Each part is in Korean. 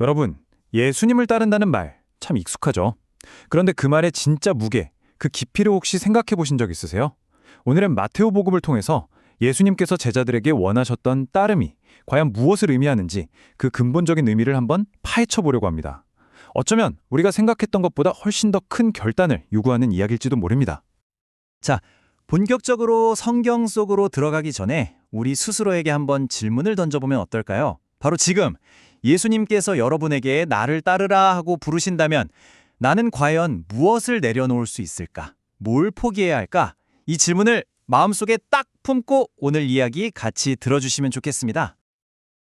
여러분, 예수님을 따른다는 말 참 익숙하죠? 그런데 그 말의 진짜 무게, 그 깊이를 혹시 생각해 보신 적 있으세요? 오늘은 마테오 복음을 통해서 예수님께서 제자들에게 원하셨던 따름이 과연 무엇을 의미하는지 그 근본적인 의미를 한번 파헤쳐 보려고 합니다. 어쩌면 우리가 생각했던 것보다 훨씬 더 큰 결단을 요구하는 이야기일지도 모릅니다. 본격적으로 성경 속으로 들어가기 전에 우리 스스로에게 한번 질문을 던져보면 어떨까요? 바로 지금 예수님께서 여러분에게 나를 따르라 하고 부르신다면 나는 과연 무엇을 내려놓을 수 있을까? 뭘 포기해야 할까? 이 질문을 마음속에 딱 품고 오늘 이야기 같이 들어주시면 좋겠습니다.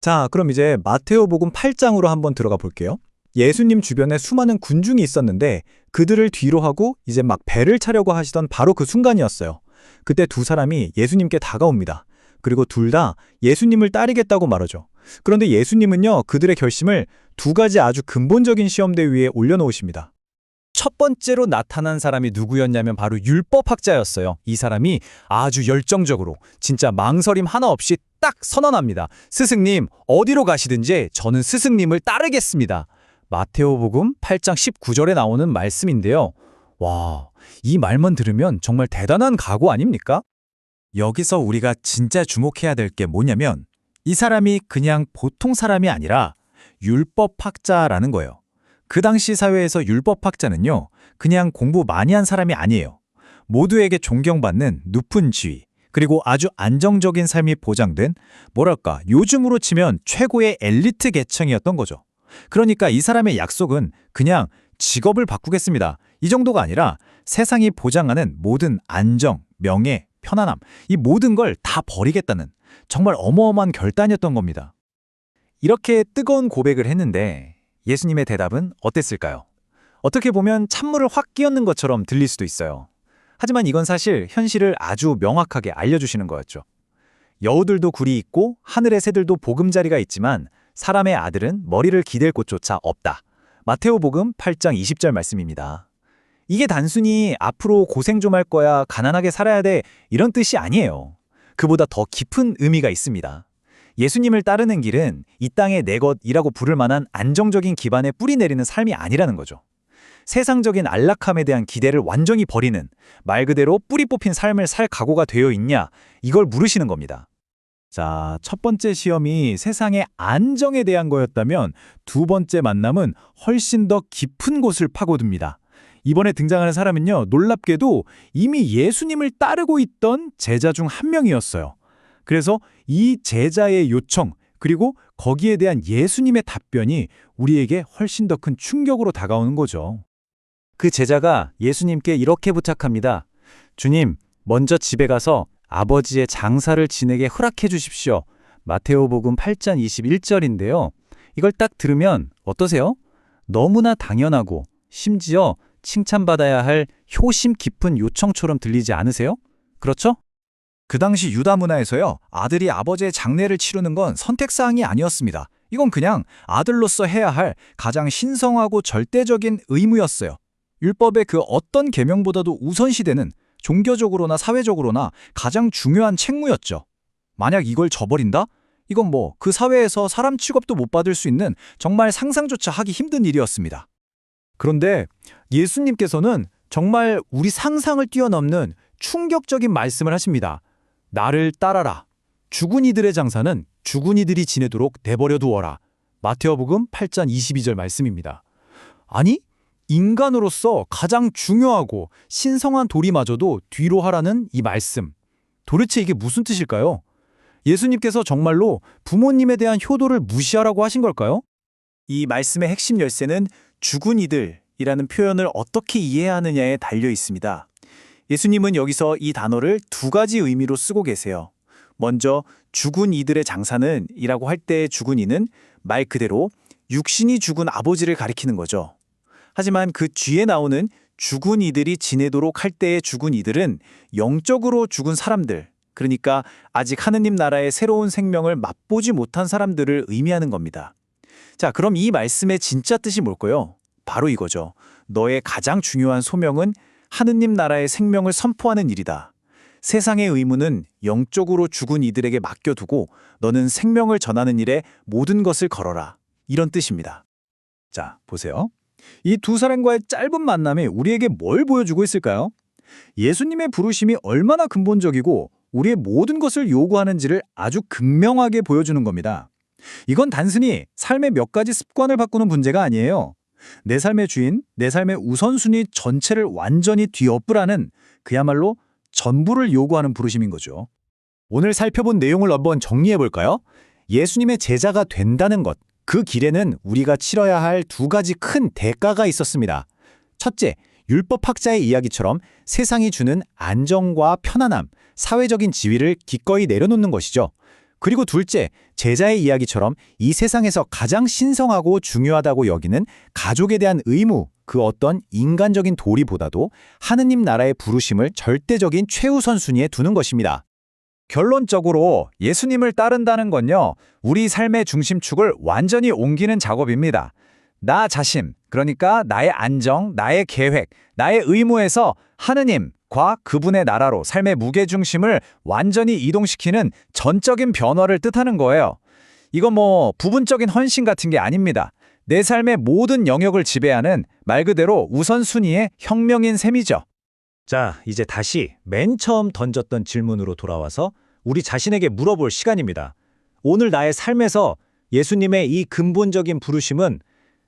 자, 그럼 이제 마테오복음 8장으로 한번 들어가 볼게요. 예수님 주변에 수많은 군중이 있었는데 그들을 뒤로 하고 이제 막 배를 차려고 하시던 바로 그 순간이었어요. 그때 두 사람이 예수님께 다가옵니다. 그리고 둘 다 예수님을 따르겠다고 말하죠. 그런데 예수님은요, 그들의 결심을 두 가지 아주 근본적인 시험대 위에 올려놓으십니다. 첫 번째로 나타난 사람이 누구였냐면 바로 율법학자였어요. 이 사람이 아주 열정적으로 진짜 망설임 하나 없이 딱 선언합니다. 스승님, 어디로 가시든지 저는 스승님을 따르겠습니다. 마테오복음 8장 19절에 나오는 말씀인데요. 와, 이 말만 들으면 정말 대단한 각오 아닙니까? 여기서 우리가 진짜 주목해야 될 게 뭐냐면 이 사람이 그냥 보통 사람이 아니라 율법학자라는 거예요. 그 당시 사회에서 율법학자는요, 그냥 공부 많이 한 사람이 아니에요. 모두에게 존경받는 높은 지위, 그리고 아주 안정적인 삶이 보장된, 뭐랄까, 요즘으로 치면 최고의 엘리트 계층이었던 거죠. 그러니까 이 사람의 약속은 그냥 직업을 바꾸겠습니다. 이 정도가 아니라 세상이 보장하는 모든 안정, 명예, 편안함, 이 모든 걸 다 버리겠다는 정말 어마어마한 결단이었던 겁니다. 이렇게 뜨거운 고백을 했는데 예수님의 대답은 어땠을까요? 어떻게 보면 찬물을 확 끼얹는 것처럼 들릴 수도 있어요. 하지만 이건 사실 현실을 아주 명확하게 알려주시는 거였죠. 여우들도 굴이 있고 하늘의 새들도 보금자리가 있지만 사람의 아들은 머리를 기댈 곳조차 없다. 마테오복음 8장 20절 말씀입니다. 이게 단순히 앞으로 고생 좀 할 거야, 가난하게 살아야 돼, 이런 뜻이 아니에요. 그보다 더 깊은 의미가 있습니다. 예수님을 따르는 길은 이 땅의 내 것이라고 부를 만한 안정적인 기반에 뿌리 내리는 삶이 아니라는 거죠. 세상적인 안락함에 대한 기대를 완전히 버리는 말 그대로 뿌리 뽑힌 삶을 살 각오가 되어 있냐 이걸 물으시는 겁니다. 자, 첫 번째 시험이 세상의 안정에 대한 거였다면 두 번째 만남은 훨씬 더 깊은 곳을 파고듭니다. 이번에 등장하는 사람은요, 놀랍게도 이미 예수님을 따르고 있던 제자 중 한 명이었어요. 그래서 이 제자의 요청, 그리고 거기에 대한 예수님의 답변이 우리에게 훨씬 더 큰 충격으로 다가오는 거죠. 그 제자가 예수님께 이렇게 부탁합니다. 주님, 먼저 집에 가서 아버지의 장사를 지내게 허락해 주십시오. 마테오복음 8장 21절인데요. 이걸 딱 들으면 어떠세요? 너무나 당연하고 심지어 칭찬받아야 할 효심 깊은 요청처럼 들리지 않으세요? 그렇죠? 그 당시 유다 문화에서요, 아들이 아버지의 장례를 치르는 건 선택사항이 아니었습니다. 이건 그냥 아들로서 해야 할 가장 신성하고 절대적인 의무였어요. 율법의 그 어떤 계명보다도 우선시되는 종교적으로나 사회적으로나 가장 중요한 책무였죠. 만약 이걸 저버린다? 이건 뭐 그 사회에서 사람 취급도 못 받을 수 있는 정말 상상조차 하기 힘든 일이었습니다. 그런데 예수님께서는 정말 우리 상상을 뛰어넘는 충격적인 말씀을 하십니다. 나를 따라라. 죽은 이들의 장사는 죽은 이들이 지내도록 내버려 두어라. 마테오복음 8장 22절 말씀입니다. 아니, 인간으로서 가장 중요하고 신성한 도리마저도 뒤로 하라는 이 말씀. 도대체 이게 무슨 뜻일까요? 예수님께서 정말로 부모님에 대한 효도를 무시하라고 하신 걸까요? 이 말씀의 핵심 열쇠는 죽은 이들이라는 표현을 어떻게 이해하느냐에 달려 있습니다. 예수님은 여기서 이 단어를 두 가지 의미로 쓰고 계세요. 먼저 죽은 이들의 장사는 이라고 할 때의 죽은 이는 말 그대로 육신이 죽은 아버지를 가리키는 거죠. 하지만 그 뒤에 나오는 죽은 이들이 지내도록 할 때의 죽은 이들은 영적으로 죽은 사람들, 그러니까 아직 하느님 나라의 새로운 생명을 맛보지 못한 사람들을 의미하는 겁니다. 자, 그럼 이 말씀의 진짜 뜻이 뭘까요? 바로 이거죠. 너의 가장 중요한 소명은 하느님 나라의 생명을 선포하는 일이다. 세상의 의무는 영적으로 죽은 이들에게 맡겨두고 너는 생명을 전하는 일에 모든 것을 걸어라. 이런 뜻입니다. 자, 보세요. 이 두 사람과의 짧은 만남이 우리에게 뭘 보여주고 있을까요? 예수님의 부르심이 얼마나 근본적이고 우리의 모든 것을 요구하는지를 아주 극명하게 보여주는 겁니다. 이건 단순히 삶의 몇 가지 습관을 바꾸는 문제가 아니에요. 내 삶의 주인, 내 삶의 우선순위 전체를 완전히 뒤엎으라는 그야말로 전부를 요구하는 부르심인 거죠. 오늘 살펴본 내용을 한번 정리해 볼까요? 예수님의 제자가 된다는 것, 그 길에는 우리가 치러야 할 두 가지 큰 대가가 있었습니다. 첫째, 율법학자의 이야기처럼 세상이 주는 안정과 편안함, 사회적인 지위를 기꺼이 내려놓는 것이죠. 그리고 둘째, 제자의 이야기처럼 이 세상에서 가장 신성하고 중요하다고 여기는 가족에 대한 의무, 그 어떤 인간적인 도리보다도 하느님 나라의 부르심을 절대적인 최우선 순위에 두는 것입니다. 결론적으로 예수님을 따른다는 건요, 우리 삶의 중심축을 완전히 옮기는 작업입니다. 나 자신, 그러니까 나의 안정, 나의 계획, 나의 의무에서 하느님 과 그분의 나라로 삶의 무게중심을 완전히 이동시키는 전적인 변화를 뜻하는 거예요. 이건 뭐 부분적인 헌신 같은 게 아닙니다. 내 삶의 모든 영역을 지배하는 말 그대로 우선순위의 혁명인 셈이죠. 자, 이제 다시 맨 처음 던졌던 질문으로 돌아와서 우리 자신에게 물어볼 시간입니다. 오늘 나의 삶에서 예수님의 이 근본적인 부르심은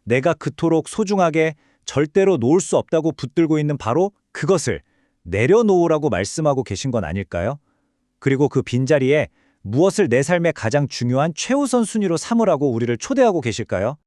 내가 그토록 소중하게 절대로 놓을 수 없다고 붙들고 있는 바로 그것을 내려놓으라고 말씀하고 계신 건 아닐까요? 그리고 그 빈자리에 무엇을 내 삶의 가장 중요한 최우선 순위로 삼으라고 우리를 초대하고 계실까요?